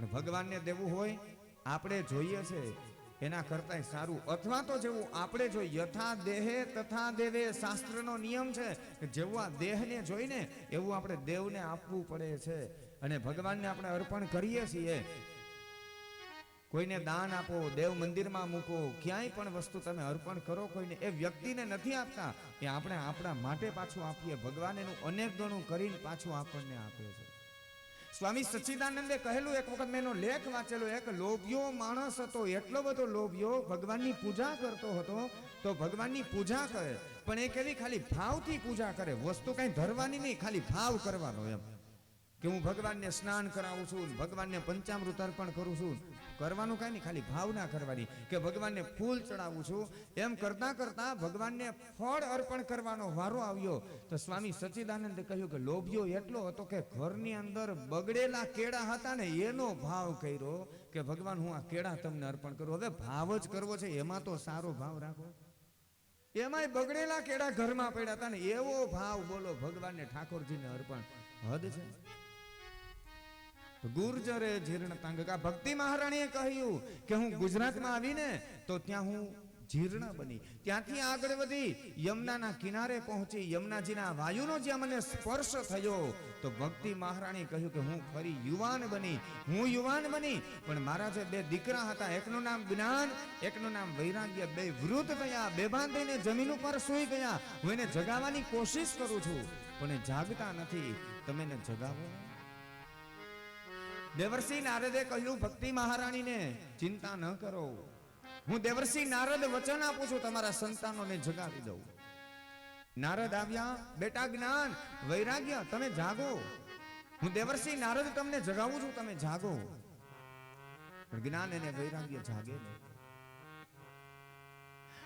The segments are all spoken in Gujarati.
પણ ભગવાનને દેવું હોય, આપણે જોઈએ છે, એના કરતાંય સારું. અથવા તો જેવું આપણે જો યથા દેહે તથા દેવે શાસ્ત્રનો નિયમ છે કે જેવું આ દેહને જોઈને એવું આપણે દેવને આપવું પડે છે. અને ભગવાનને આપણે અર્પણ કરીએ છીએ. કોઈને દાન આપો, દેવ મંદિરમાં મૂકો, ક્યાંય પણ વસ્તુ તમે અર્પણ કરો, કોઈને એ વ્યક્તિને નથી આપતા એ આપણે આપણા માટે પાછું આપીએ. ભગવાન એનું અનેક ગણું કરીને પાછું આપણને આપે છે. સ્વામી સચ્ચિદાનંદે કહેલું, એક વખત મેં એનો લેખ વાંચેલો, એક લોભિયો માણસ હતો, એટલો બધો લોભિયો ભગવાનની પૂજા કરતો હતો, તો ભગવાનની પૂજા કરે, પણ એ કેવી ખાલી ભાવથી પૂજા કરે, વસ્તુ કઈ ધરવાની નહીં, ખાલી ભાવ કરવાનો એમ. કે હું ભગવાનને સ્નાન કરાવું છું ભગવાનને પંચામૃત અર્પણ કરું છું. કરવાનું કાંઈ નહીં, ખાલી ભાવના કરવાની કે ભગવાનને ફૂલ ચડાવું છું. એમ કરતા કરતા ભગવાનને ફળ અર્પણ કરવાનો વારો આવ્યો. તો સ્વામી સચ્ચિદાનંદે કહ્યું કે લોભિયો એટલો હતો કે ઘરની અંદર બગડેલા કેળા હતા ને એનો ભાવ કર્યો કે ભગવાન હું આ કેળા તમને અર્પણ કરું. હવે ભાવ જ કરવો છે, એમાં તો સારો ભાવ રાખો. એમાંય બગડેલા કેળા ઘરમાં પડ્યા હતા ને એવો ભાવ બોલો ભગવાનને ઠાકોરજીને અર્પણ. હદ છે. ગુર્જરે જીર્ણ તાંગકા ભક્તિ મહારાણીએ કહ્યું કે હું ગુજરાતમાં આવીને તો ત્યાં હું જીર્ણ બની. ત્યાંથી આગળ વધી યમુનાના કિનારે પહોંચી યમુનાજીના વાયુનો જ્યાં મને સ્પર્શ થયો, તો ભક્તિ મહારાણી કહ્યું કે હું ફરી યુવાન બની. હું યુવાન બની, પણ મારા જે બે દીકરા હતા, એકનું નામ જ્ઞાન, એકનું નામ વૈરાગ્ય, બે વૃદ્ધ થયા બેભાન થઈને જમીન ઉપર સૂઈ ગયા. હું એને જગાવવાની કોશિશ કરું છું, પણ જાગતા નથી. તમે એને જગાવો. દેવર્ષિ નારદે કહ્યું, ભક્તિ મહારાણીને ચિંતા ન કરો. હું દેવર્ષિ નારદ વચન આપું છું, તમારા સંતાનોને જગાવી દઉં. નારદ આવ્યા, બેટા જ્ઞાન, વૈરાગ્ય, તમે જાગો. હું દેવર્ષિ નારદ તમને જગાવું છું, તમે જાગો. જ્ઞાન અને વૈરાગ્ય જાગે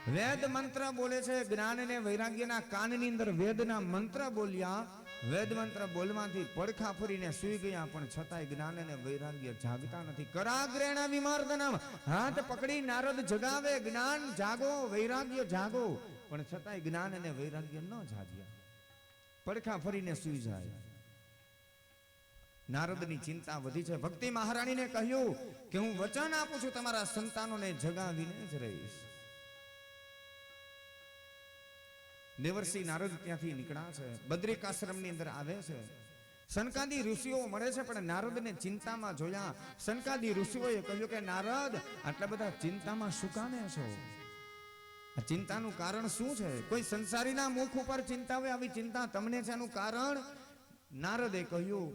વેદ મંત્ર બોલે છે, જ્ઞાન અને વૈરાગ્યના કાનની અંદર વેદના મંત્ર બોલ્યા વેદ મંત્ર બોલવાથી પડખા ફરીને સુઈ ગયા, પણ છતાંય જ્ઞાન અને વૈરાગ્ય જાગતા નથી. કરાગ્રેણા વિમાર્દનમ. હાથ પકડી નારદ જગાવે, જ્ઞાન જાગો, વૈરાગ્ય જાગો. પણ છતાંય જ્ઞાન અને વૈરાગ્ય ન જાગ્યા. પડખા ફરીને સુઈ જાય. નારદની ચિંતા વધી છે. ભક્તિ મહારાણીને કહ્યું કે હું વચન આપું છું, તમારા સંતાનોને જગાવીને જ રહીશ. દેવર્ષિ નારદ ત્યાંથી નીકળ્યા છે. બદ્રિકાશ્રમની અંદર આવે છે. સનકાદી ઋષિઓ મળે છે, પણ નારદને ચિંતામાં જોયા. સનકાદી ઋષિઓએ કહ્યું કે, નારદ, આટલા બધા ચિંતામાં શું કામે છો? આ ચિંતાનું કારણ શું છે? કોઈ સંસારીના મુખ ઉપર ચિંતા હોય આવી ચિંતા તમને છે એનું કારણ? નારદે કહ્યું,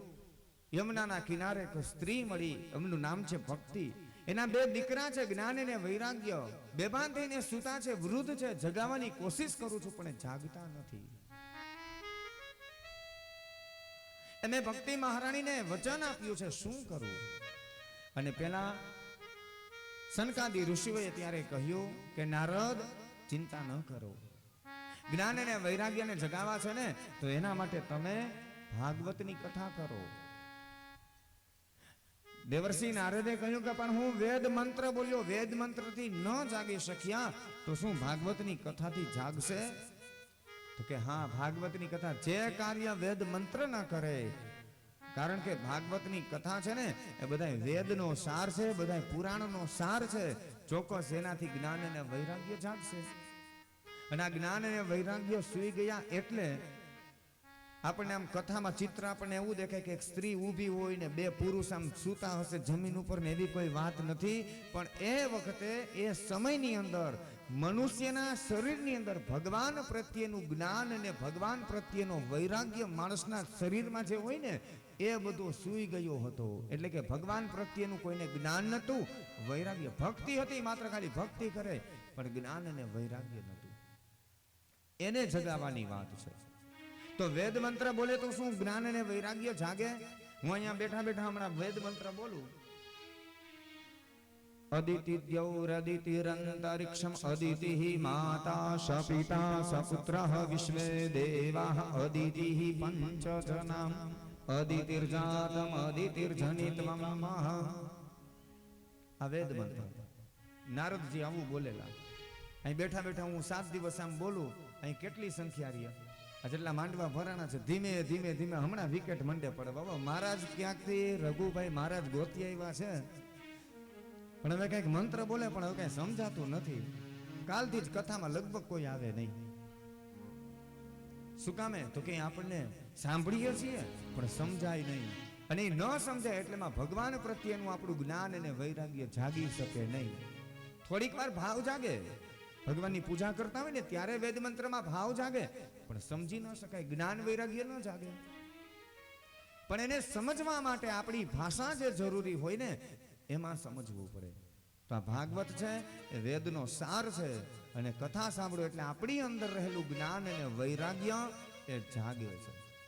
યમુનાના કિનારે એક સ્ત્રી મળી, એમનું નામ છે ભક્તિ. એના બે દીકરા છે, જ્ઞાન અને વૈરાગ્ય. બેભાન થઈને સૂતા છે, વૃદ્ધ છે, જગાવાની કોશિશ કરું છું, પણ જાગતા નથી. એમે ભક્તિ મહારાણીને વચન આપ્યું છે, શું કરું? અને પેલા સનકાદી ઋષિઓએ ત્યારે કહ્યું કે, નારદ, ચિંતા ન કરો. જ્ઞાન અને વૈરાગ્યને જગાવા છે ને, તો એના માટે તમે ભાગવતની કથા કરો. દેવર્ષિ નારદે કહ્યું કે પણ હું વેદ મંત્ર બોલ્યો. વેદ મંત્રથી ન જાગી શક્યા. તો શું ભાગવતની કથાથી જાગશે? તો કે હા ભાગવતની કથા જે કાર્ય વેદ મંત્ર ન કરે. કારણ કે ભાગવતની કથા છે ને એ બધા વેદનો સાર છે બધા પુરાણનો સાર છે. ચોક્કસ એનાથી જ્ઞાન અને વૈરાગ્ય જાગશે. અને આ જ્ઞાન અને વૈરાગ્ય સુઈ ગયા એટલે આપણને આમ કથામાં ચિત્ર આપણને એવું દેખાય કે એક સ્ત્રી ઊભી હોય ને બે પુરુષ આમ સૂતા હશે જમીન ઉપર ને એવી કોઈ વાત નથી. પણ એ વખતે, એ સમયની અંદર, મનુષ્યના શરીરની અંદર ભગવાન પ્રત્યેનું જ્ઞાન અને ભગવાન પ્રત્યેનો વૈરાગ્ય માણસના શરીરમાં જે હોય ને, એ બધો સૂઈ ગયો હતો. એટલે કે ભગવાન પ્રત્યેનું કોઈને જ્ઞાન નહોતું. વૈરાગ્ય ભક્તિ હતી, માત્ર ખાલી ભક્તિ કરે, પણ જ્ઞાન અને વૈરાગ્ય નહોતું. એને જગાવવાની વાત છે. તો વેદ મંત્ર બોલે તો શું જ્ઞાન અને વૈરાગ્ય જાગે? હું અહીંયા બેઠા બેઠા હમણાં વેદ મંત્ર બોલું. અદિતિ દ્યૌરદિતિરંતરિક્ષમ અદિતિ માતા સ પિતા સ વિશ્વે દેવા અદિતિ પંચ જનામ અદિતિર્જાતમ અદિતિર્જનિતમ આ વેદ મંત્ર. નારદજી આવું બોલેલા. અહીં બેઠા બેઠા હું સાત દિવસ આમ બોલું, અહીં કેટલી સંખ્યા રહી? જેટલા માંડવા ભરાણા છે, ધીમે ધીમે ધીમે હમણાં વિકેટ મંડે પડે. બાબા, મહારાજ ક્યાંકથી? રઘુભાઈ મહારાજ ગોતી આવ્યા છે. પણ હવે કંઈક મંત્ર બોલે, પણ હવે કઈ સમજાતું નથી. કાલથી જ કથામાં લગભગ કોઈ આવે નહીં. શું કામે? તો કે આપણને સાંભળીએ છીએ, પણ સમજાય નહીં. અને ન સમજાય એટલે ભગવાન પ્રત્યેનું આપણું જ્ઞાન અને વૈરાગ્ય જાગી શકે નહીં. થોડીક વાર ભાવ જાગે. ભગવાનની પૂજા કરતા હોય ને ત્યારે વેદ મંત્રમાં ભાવ જાગે. પણ સમજી ન શકાય, જ્ઞાન વૈરાગ્ય ન જાગે. પણ એને સમજવા માટે આપણી ભાષા જે જરૂરી હોય ને, એમાં સમજવું પડે. તો આ ભાગવત છે, એ વેદનો સાર છે, અને કથા સાંભળો એટલે આપણી અંદર રહેલું જ્ઞાન અને વૈરાગ્ય એ જાગે છે.